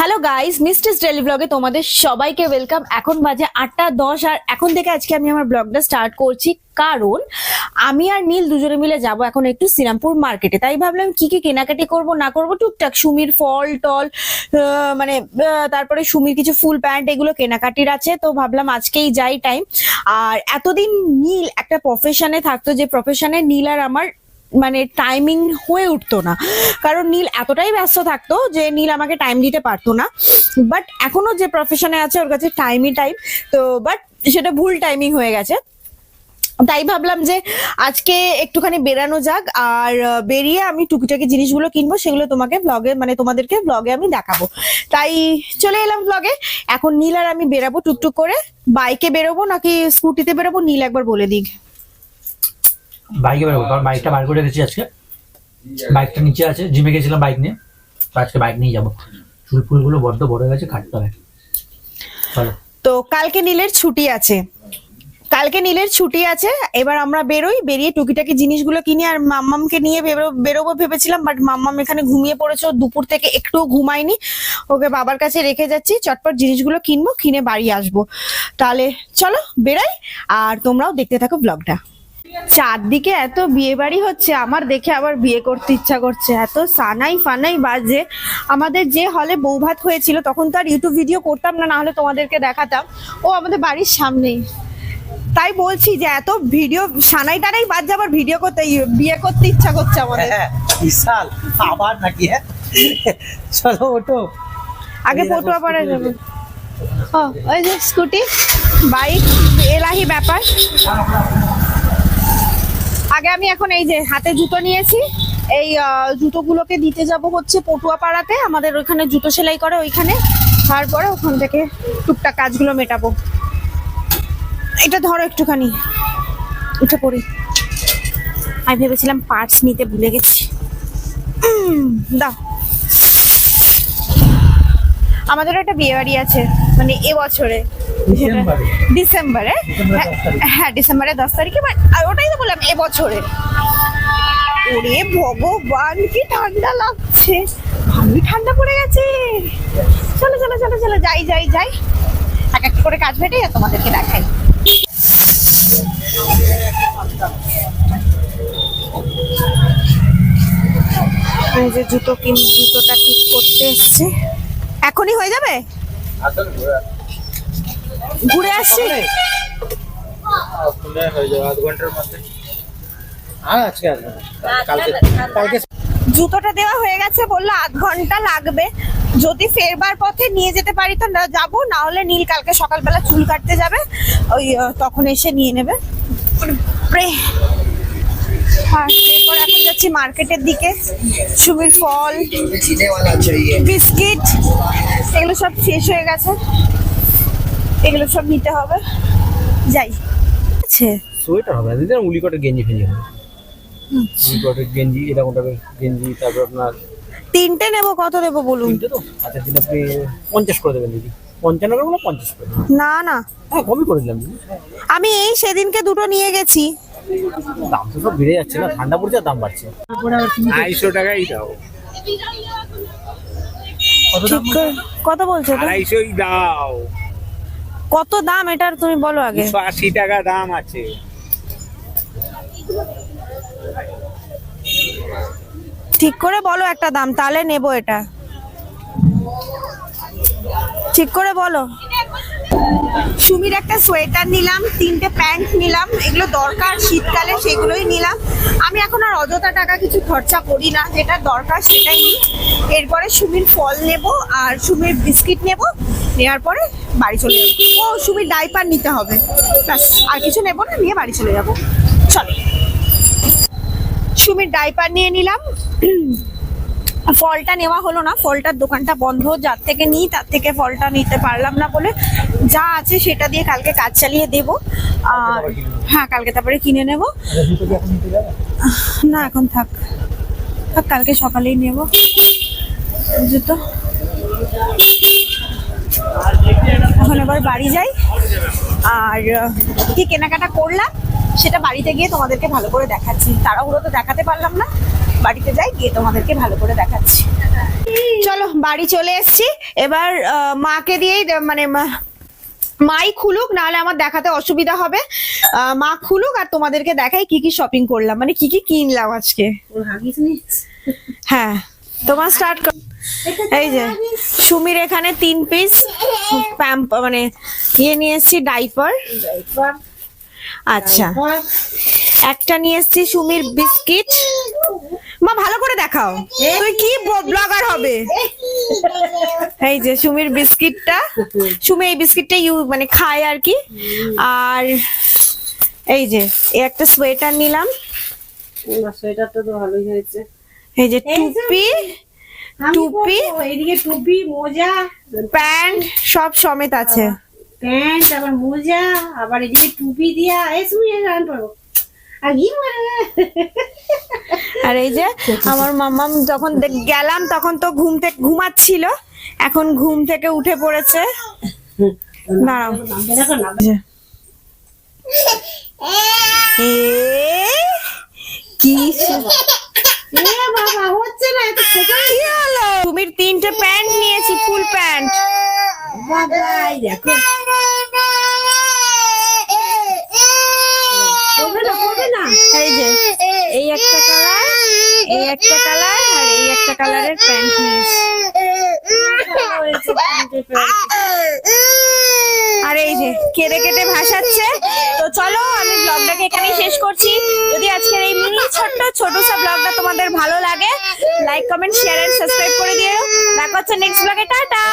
Hello guys মিস্টেস daily ব্লগে তোমাদের সবাইকে ওয়েলকাম এখন বাজে আটটা দশ আর এখন থেকে আজকে আমি আমার ব্লগটা স্টার্ট করছি। কারণ আমি আর নীল দুজনে মিলে যাব এখন একটু শ্রীরামপুর মার্কেটে তাই ভাবলাম কি কি কেনাকাটি করব, না করব, টুকটাক সুমির ফল, টল মানে তারপরে সুমির কিছু ফুল প্যান্ট, এগুলো কেনাকাটির আছে। তো ভাবলাম আজকেই যাই টাইম আর এতদিন নীল একটা প্রফেশনে থাকতো যে প্রফেশনে নীল আর আমার মানে টাইমিং হয়ে উঠতো না। কারণ নীল এতটাই ব্যস্ত থাকতো যে নীল আমাকে টাইম দিতে পারতো না। বাট এখনও যে প্রফেশনে আছে, ওর কাছে টাইমই টাইম তো বাট সেটা ভুল টাইমিং হয়ে গেছে। তাই ভাবলাম যে আজকে একটুখানি বেরানো যাক, আর বেরিয়ে আমি টুকিটাকি জিনিসগুলো কিনবো, সেগুলো তোমাকে ব্লগে মানে তোমাদেরকে ব্লগে আমি দেখাবো। তাই চলে এলাম ব্লগে এখন নীল আর আমি বেরাবো টুকটুক করে। বাইকে বেরোবো নাকি স্কুটিতে বেরোবো? নীল একবার বলে দিক। বাইকে বেরোবো। কারণ বাইকটা বার করে রেখেছি আজকে। বাইকটা নিচে আছে। জিমে গেছিলাম বাইক নিয়ে। আজকে বাইক নিয়ে যাব। চুল ফুলগুলো বড্ড বড় হয়ে গেছে কাটতে হবে। তো কালকে নীলের ছুটি আছে। কালকে নীলের ছুটি আছে। এবার আমরা বেরোই, বেরিয়ে টুকিটাকি জিনিসগুলো কিনি আর মাম্মামকে নিয়ে বেরোবো ভেবেছিলাম বাট মাম্মাম এখানে ঘুমিয়ে পড়েছে। দুপুর থেকে একটুও ঘুমায়নি। ওকে বাবার কাছে রেখে যাচ্ছি। চটপট জিনিসগুলো কিনবো, কিনে বাড়ি আসব। তাহলে চলো, বেরাই। আর তোমরাও দেখতে থাকো ব্লগটা চারদিকে এত বিয়ে বাড়ি হচ্ছে আমার দেখে আবার বিয়ে করতে ইচ্ছা করছে। এত সানাই ফানাই বাজে। আমাদের যে হলে বৌভাত হয়েছিল তখন তো আর ইউটিউব ভিডিও করতাম না না হলে তোমাদেরকে দেখাতাম। ও আমাদের বাড়ির সামনেই। তাই বলছি যে এত ভিডিও সানাই টানাই বাজছে আবার ভিডিও করতে বিয়ে করতে ইচ্ছা করছে আমাদের। হ্যাঁ বিশাল। আবার নাকি হ্যাঁ? চলো ওটো আগে পটুয়া পাড়া যাবে। ও ওই যে স্কুটি বাইক এলাহি ব্যাপার। আগে আমি এখন এই যে হাতে জুতো নিয়েছি, এই জুতোগুলোকে দিতে যাব হচ্ছে পটুয়া পাড়াতে আমাদের ওইখানে জুতো সেলাই করে ওইখানে, তারপরে ওখান থেকে টুকটাক কাজগুলো মেটাবো। এটা ধরো একটুখানি, উঠে পড়ি। আমি ভেবেছিলাম পার্টস নিতে ভুলে গেছি। দাও। আমাদের একটা বিয়ে বাড়ি আছে মানে এবছরে ডিসেম্বরে? তারিখ। হ্যাঁ ডিসেম্বরের দশ তারিখে আর ওটাই তো বললাম এবছরে। ওরে ভগবান কি ঠান্ডা লাগছে। ভালোই ঠান্ডা পড়ে গেছে। চলো চলো চলো চলো যাই যাই যাই। এক এক করে কাজ ভেটে তোমাদেরকে দেখাই। যে জুতো কিন জুতোটা ঠিক করতে এসছে। এখনই হয়ে যাবে? ঘুরে আসছি। হ্যাঁ। কালকে। কালকে জুতোটা দেওয়া হয়ে গেছে বলল আধ ঘণ্টা লাগবে। যদি ফেরবার পথে নিয়ে যেতে পারি তো না যাব না হলে নীল কালকে সকালবেলা চুল কাটতে যাবে ওই তখন এসে নিয়ে নেবে। আর এরপর এখন যাচ্ছি মার্কেটের দিকে। সুমির ফল বিস্কিট এগুলো সব শেষ হয়ে গেছে। এগুলো সব নিতে হবে। যাই। আছে সোয়েটার হবে দিদি না উলিকটের গেঞ্জি ফেঞ্জি হবে উলিকটের গেঞ্জি এরকম টাইপের গেঞ্জি তারপর আপনার তিনটে নেব কত দেবো বলুন? তিনটে তো? আচ্ছা দিন আপনি পঞ্চাশ করে দেবেন দিদি। পঞ্চান্ন করে বলে পঞ্চাশ করে না না। হ্যাঁ কমই করে দিলাম দিদি। আমি এই সেদিনকে দুটো নিয়ে গেছি। দাম তো সব বেড়ে যাচ্ছে না ঠান্ডা পড়ছে দাম বাড়ছে। আড়াইশো টাকাই দাও কত বলছো আড়াইশোই দাও। কত দাম এটার তুমি বলো আগে? আশি টাকা দাম আছে। ঠিক করে বলো একটা দাম তাহলে নেব এটা। ঠিক করে বলো। সুমির একটা সোয়েটার নিলাম তিনটে প্যান্ট নিলাম এগুলো দরকার শীতকালে সেগুলোই নিলাম। আমি এখন আর অযথা টাকা কিছু খরচা করি না যেটা দরকার সেটাই নিই। এরপরে সুমির ফল নেব আর সুমির বিস্কিট নেব। নেওয়ার পরে বাড়ি চলে যাব। ও, সুমির ডাইপার নিতে হবে। ব্যাস, আর কিছু নেব না, নিয়ে বাড়ি চলে যাব। চলো। সুমির ডাইপার নিয়ে নিলাম। ফলটা নেওয়া হলো না, ফলটার দোকানটা বন্ধ, যার থেকে নিই তার থেকে ফলটা নিতে পারলাম না বলে যা আছে সেটা দিয়ে কালকে কাজ চালিয়ে দেব। আর হ্যাঁ কালকে তারপরে কিনে নেব। না, এখন থাক। থাক, কালকে সকালেই নেব। জুতো এখন এবার বাড়ি যাই। আর কি কেনাকাটা করলাম সেটা বাড়িতে গিয়ে তোমাদেরকে ভালো করে দেখাচ্ছি। তাড়াহুড়ো তো দেখাতে পারলাম না। বাড়িতে যাই গিয়ে তোমাদেরকে ভালো করে দেখাচ্ছি। চলো বাড়ি চলে এসেছি। এবার মাকে দিয়েই মানে মাই খুলুক নাহলে আমার দেখাতে অসুবিধা হবে। মা খুলুক আর তোমাদেরকে দেখাই কি কি শপিং করলাম। মানে কি কি কিনলাম আজকে? হ্যাঁ। তোমার স্টার্ট কর। এই যে, সুমির এখানে তিন পিস প্যাম্প মানে ইয়ে নিয়ে এসেছি ডাইপার আচ্ছা। একটা নিয়ে এসেছি সুমির বিস্কিট মা, ভালো করে দেখাও। তুই কি ব্লগার হবে? এই যে, সুমির বিস্কিটটা সুমি এই বিস্কিটটা ইউ মানে খায় আর কি। আর এই যে একটা সোয়েটার নিলাম। সোয়েটারটা তো ভালোই হয়েছে। এই যে টুপি টুপি এইদিকে টুপি মোজা প্যান্ট সব সমেত আছে। প্যান্ট আবার মোজা আবার এদিকে টুপি দিয়া এই তুমি পারব আর এই যে আমার যখন গেলাম তখন তো ঘুম থেকে ঘুমাচ্ছিল এখন ঘুম থেকে উঠে পড়েছে। দাঁড়াও। দেখো না। কি না কি হলো? সুমির তিনটে প্যান্ট নিয়েছি ফুল প্যান্ট। দেখো। না এই যে এই একটা কালার এই একটা কালার আর এই একটা কালারের প্যান্ট নিয়েছি হয়েছে তিনটে প্যান্ট। আর এই যে কেটে কেটে ভাসাচ্ছে। তো চলো, আমি ব্লগটাকে এখানেই শেষ করছি। যদি আজকের এই মিনি ছোট্ট, ছোট সব ব্লগটা তোমাদের ভালো লাগে like comment share and subscribe করে দিও। দেখা হচ্ছে নেক্সট ব্লগে টাটা!